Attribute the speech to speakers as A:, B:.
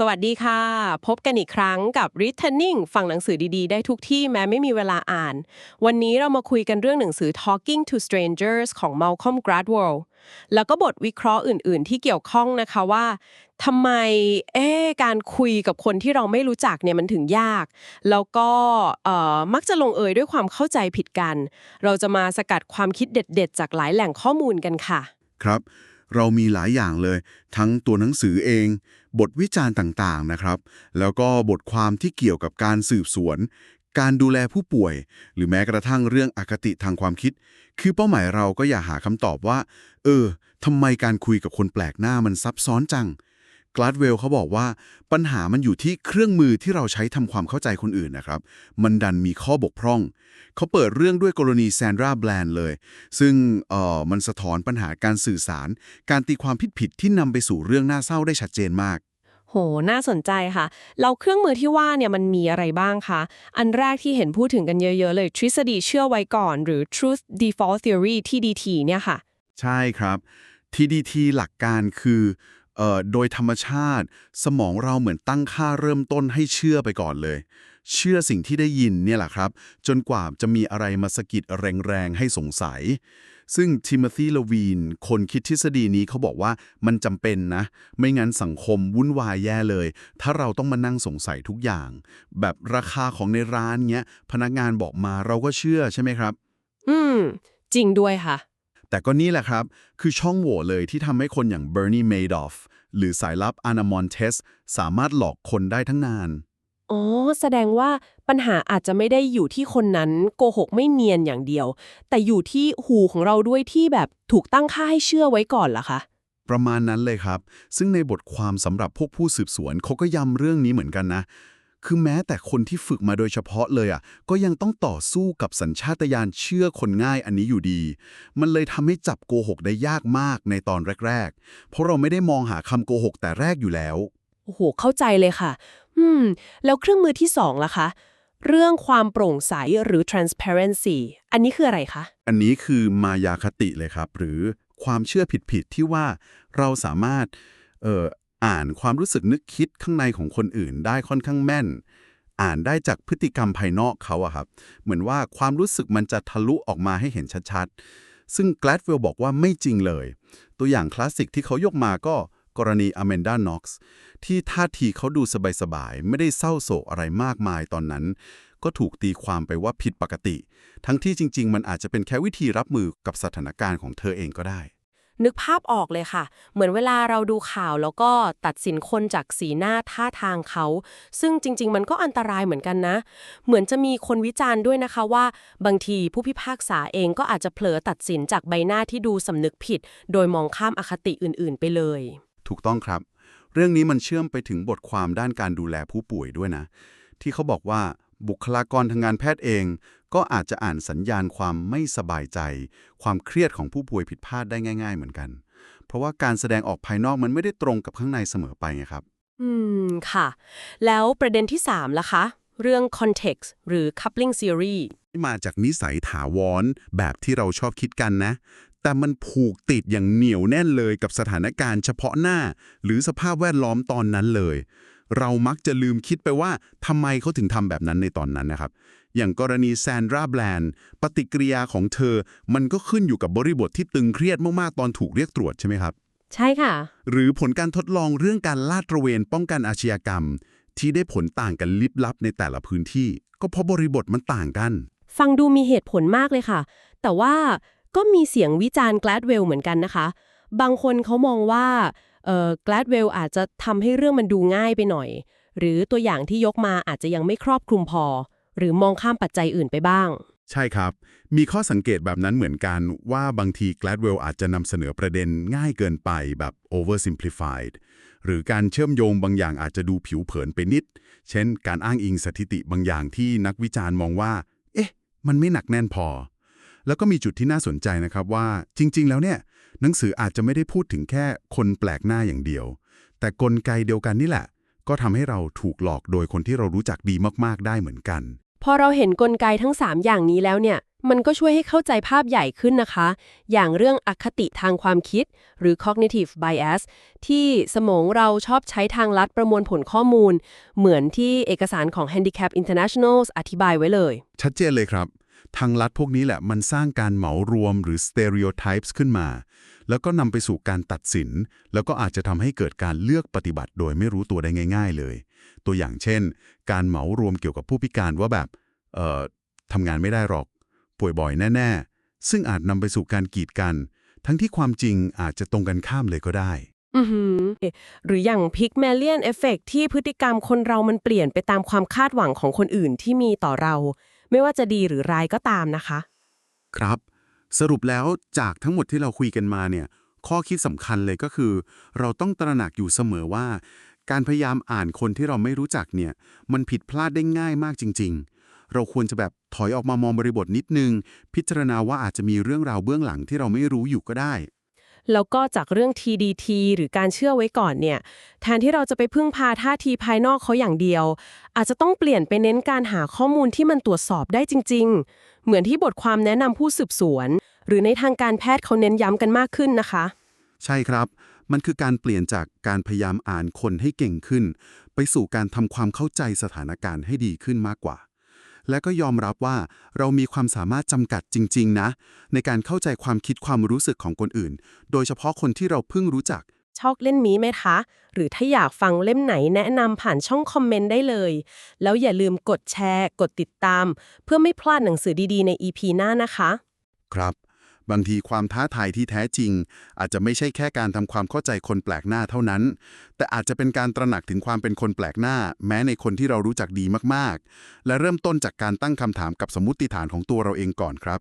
A: สวัสดีค่ะ พบกันอีกครั้งกับ Returning ฟังหนังสือดีๆ ได้ทุกที่แม้ไม่มีเวลาอ่าน วันนี้เรามาคุยกันเรื่องหนังสือ Talking to Strangers ของ Malcolm Gladwell แล้วก็บทวิเคราะห์อื่น ๆ ที่เกี่ยวข้องนะคะว่าทำไมเอ๊การคุยกับคนที่เราไม่รู้จักเนี่ยมันถึงยาก แล้วก็มักจะลงเอยด้วยความเข้าใจผิดกัน เราจะมาสกัดความคิดเด็ด ๆ จากหลายแหล่งข้อมูลกันค่ะ
B: ครับ เรามีหลายอย่างเลย ทั้งตัวหนังสือเอง บทวิจารณ์ต่างๆนะครับ แล้วก็บทความที่เกี่ยวกับการสืบสวน การดูแลผู้ป่วย หรือแม้กระทั่งเรื่องอคติทางความคิด คือเป้าหมายเราก็อยากหาคำตอบว่า เออทำไมการคุยกับคนแปลกหน้ามันซับซ้อนจัง กลาดเวลเขาบอกว่าปัญหามันอยู่ที่เครื่องมือที่เราใช้ทำความเข้าใจคนอื่นนะครับ มันดันมีข้อบกพร่อง เขาเปิดเรื่องด้วยกรณีแซนดราแบรนด์เลย ซึ่งเอ่อมันสะท้อนปัญหาการสื่อสาร การตีความผิดๆที่นำไปสู่เรื่องน่าเศร้าได้ชัดเจนมาก
A: โห น่าสนใจค่ะ เราเครื่องมือที่ว่าเนี่ยมันมีอะไรบ้างคะ อันแรกที่เห็นพูดถึงกันเยอะ ๆ เลย ทฤษฎีเชื่อไว้ก่อน หรือ truth default theory TDT เนี่ยค่ะ
B: ใช่ครับ TDT หลักการคือเอ่อ โดยธรรมชาติ สมองเราเหมือนตั้งค่าเริ่มต้นให้เชื่อไปก่อนเลย เชื่อสิ่งที่ได้ยินเนี่ยแหละครับ จนกว่าจะมีอะไรมาสะกิดแรงๆ ให้สงสัย ซึ่งทิโมธีลวีน คนคิดทฤษฎีนี้เขาบอกว่ามันจำเป็นนะ ไม่งั้นสังคมวุ่นวายแย่เลย ถ้าเราต้องมานั่งสงสัยทุกอย่าง แบบราคาของในร้านเงี้ยพนักงานบอกมาเราก็เชื่อใช่ไหมครับ
A: อืม จริงด้วยค่ะ
B: แต่ก็นี่แหละครับ คือช่องโหว่เลยที่ทำให้คนอย่าง Bernie Madoff หรือสายลับ Anna Montes สามารถหลอกคนได้ทั้งนาน
A: อ๋อ แสดงว่าปัญหาอาจจะไม่ได้อยู่ที่คนนั้นโกหกไม่เนียนอย่างเดียว แต่อยู่ที่หูของเราด้วยที่แบบถูกตั้งค่าให้เชื่อไว้ก่อนล่ะคะ
B: ประมาณนั้นเลยครับ ซึ่งในบทความสำหรับพวกผู้สืบสวนเขาก็ย้ำเรื่องนี้เหมือนกันนะ คือแม้แต่คนที่ฝึกมาโดยเฉพาะเลยอะก็ยังต้องต่อสู้กับสัญชาตญาณเชื่อคนง่ายอันนี้อยู่ดี มันเลยทำให้จับโกหกได้ยากมากในตอนแรก ๆ เพราะเราไม่ได้มองหาคำโกหกแต่แรกอยู่แล้ว
A: โอ้โห เข้าใจเลยค่ะ อืม แล้วเครื่องมือที่สองล่ะคะ เรื่องความโปร่งใสหรือ transparency อันนี้คืออะไรคะ
B: อันนี้คือมายาคติเลยครับ หรือความเชื่อผิดๆที่ว่าเราสามารถเอ่อ อ่านความรู้สึกนึกคิดข้างในของคนอื่นได้ค่อนข้างแม่น อ่านได้จากพฤติกรรมภายนอกเขาอะครับ เหมือนว่าความรู้สึกมันจะทะลุออกมาให้เห็นชัดๆ ซึ่งแกลดเวลบอกว่าไม่จริงเลย ตัวอย่างคลาสสิกที่เขายกมาก็กรณีอแมนดาน็อกซ์ที่ท่าทีเขาดูสบายๆ ไม่ได้เศร้าโศกอะไรมากมายตอนนั้น ก็ถูกตีความไปว่าผิดปกติ ทั้งที่จริง ๆ มันอาจจะเป็นแค่วิธีรับมือกับสถานการณ์ของเธอเองก็ได้
A: นึกภาพออกเลยค่ะ เหมือนเวลาเราดูข่าวแล้วก็ตัดสินคนจากสีหน้าท่าทางเขา ซึ่งจริง ๆ มันก็อันตรายเหมือนกันนะ เหมือนจะมีคนวิจารณ์ด้วยนะคะว่า บางทีผู้พิพากษาเองก็อาจจะเผลอตัดสินจากใบหน้าที่ดูสำนึกผิด โดยมองข้ามอคติอื่น ๆ ไปเลย
B: ถูกต้องครับ เรื่องนี้มันเชื่อมไปถึงบทความด้านการดูแลผู้ป่วยด้วยนะ ที่เขาบอกว่าบุคลากรทางการแพทย์เอง ก็อาจจะอ่านสัญญาณความไม่สบายใจ ความเครียดของผู้ป่วยผิดพลาดได้ง่าย ๆ เหมือนกัน เพราะว่าการแสดงออกภายนอกมันไม่ได้ตรงกับข้างในเสมอไปไงครับ
A: อืม ค่ะ แล้วประเด็นที่ 3 ล่ะคะ เรื่อง context หรือ coupling theory
B: มาจากนิสัยถาวรแบบที่เราชอบคิดกันนะ แต่มันผูกติดอย่างเหนียวแน่นเลยกับสถานการณ์เฉพาะหน้า หรือสภาพแวดล้อมตอนนั้นเลย เรามักจะลืมคิดไปว่าทำไมเขาถึงทำแบบนั้นในตอนนั้นนะครับ อย่างกรณีแซนดราแบรนด์ปฏิกิริยาของเธอ มันก็ขึ้นอยู่กับบริบทที่ตึงเครียดมาก ๆ ตอนถูกเรียกตรวจใช่ไหมครับ
A: ใช่ค่ะ
B: หรือผลการทดลองเรื่องการลาดตระเวนป้องกันอาชญากรรม ที่ได้ผลต่างกันลิบลับในแต่ละพื้นที่ ก็เพราะบริบทมันต่างกัน
A: ฟังดูมีเหตุผลมากเลยค่ะ แต่ว่าก็มีเสียงวิจารณ์ Gladwell เหมือนกันนะคะ บางคนเขามองว่าเอ่อ Gladwell อาจจะทำให้เรื่องมันดูง่ายไปหน่อย หรือตัวอย่างที่ยกมาอาจจะยังไม่ครอบคลุมพอ หรือมองข้ามปัจจัยอื่นไปบ้าง
B: ใช่ครับ มีข้อสังเกตแบบนั้นเหมือนกันว่าบางที Gladwell อาจจะนำเสนอประเด็นง่ายเกินไปแบบ oversimplified หรือการเชื่อมโยงบางอย่างอาจจะดูผิวเผินไปนิด เช่น การอ้างอิงสถิติบางอย่างที่นักวิจารณ์มองว่า เอ๊ะ มันไม่หนักแน่นพอ แล้วก็มีจุดที่น่าสนใจนะครับว่า จริง ๆ แล้วเนี่ย หนังสืออาจจะไม่ได้พูดถึงแค่คนแปลกหน้าอย่างเดียว แต่กลไกเดียวกันนี่แหละ ก็ทำให้เราถูกหลอกโดยคนที่เรารู้จักดีมาก ๆ ได้เหมือนกัน
A: พอเราเห็นกลไกทั้ง 3 อย่างนี้แล้วเนี่ย มันก็ช่วยให้เข้าใจภาพใหญ่ขึ้นนะคะ อย่างเรื่องอคติทางความคิด หรือ cognitive bias ที่สมองเราชอบใช้ทางลัดประมวลผลข้อมูล เหมือนที่เอกสารของ Handicap International อธิบายไว้เลย
B: ชัดเจนเลยครับ ทางลัดพวกนี้แหละมันสร้างการเหมารวมหรือ stereotypes ขึ้นมา แล้วก็นำไปสู่การตัดสิน แล้วก็อาจจะทำให้เกิดการเลือกปฏิบัติโดยไม่รู้ตัวได้ง่าย ๆ เลย ตัวอย่างเช่น การเหมารวมเกี่ยวกับผู้พิการว่าแบบเอ่อทำงานไม่ได้หรอก ป่วยบ่อยแน่ ๆ ซึ่งอาจนำไปสู่การกีดกัน ทั้งที่ความจริงอาจจะตรงกันข้ามเลยก็ได้
A: หรืออย่าง Pygmalion Effect ที่พฤติกรรมคนเรามันเปลี่ยนไปตามความคาดหวังของคนอื่นที่มีต่อเรา ไม่ว่าจะดีหรือร้ายก็ตามนะคะ
B: ครับ สรุปแล้วจากทั้งหมดที่เราคุยกันมาเนี่ย ข้อคิดสำคัญเลยก็คือ เราต้องตระหนักอยู่เสมอว่า การพยายามอ่านคนที่เราไม่รู้จักเนี่ย มันผิดพลาดได้ง่ายมากจริง ๆ เราควรจะแบบถอยออกมามองบริบทนิดนึง พิจารณาว่าอาจจะมีเรื่องราวเบื้องหลังที่เราไม่รู้อยู่ก็ได้
A: แล้วก็จากเรื่อง TDT หรือการเชื่อไว้ก่อนเนี่ยแทนที่เราจะไปพึ่งพาท่าทีภายนอกเขาอย่างเดียว อาจจะต้องเปลี่ยนไปเน้นการหาข้อมูลที่มันตรวจสอบได้จริง ๆ เหมือนที่บทความแนะนำผู้สืบสวน หรือในทางการแพทย์เขาเน้นย้ำกันมากขึ้นนะคะ
B: ใช่ครับ มันคือการเปลี่ยนจากการพยายามอ่านคนให้เก่งขึ้น ไปสู่การทำความเข้าใจสถานการณ์ให้ดีขึ้นมากกว่า และก็ยอมรับว่าเรามีความสามารถจำกัดจริง ๆ นะ ในการเข้าใจความคิดความรู้สึกของคนอื่น โดยเฉพาะคนที่เราเพิ่งรู้จัก
A: ชอบเล่นมีไหมคะ หรือถ้าอยากฟังเล่มไหนแนะนำผ่านช่องคอมเมนต์ได้เลย แล้วอย่าลืมกดแชร์ กดติดตาม เพื่อไม่พลาดหนังสือดีๆ ใน EP หน้านะคะ
B: ครับ บางทีความท้าทายที่แท้จริง อาจจะไม่ใช่แค่การทำความเข้าใจคนแปลกหน้าเท่านั้น แต่อาจจะเป็นการตระหนักถึงความเป็นคนแปลกหน้า แม้ในคนที่เรารู้จักดีมากๆ และเริ่มต้นจากการตั้งคำถามกับสมมติฐานของตัวเราเองก่อนครับ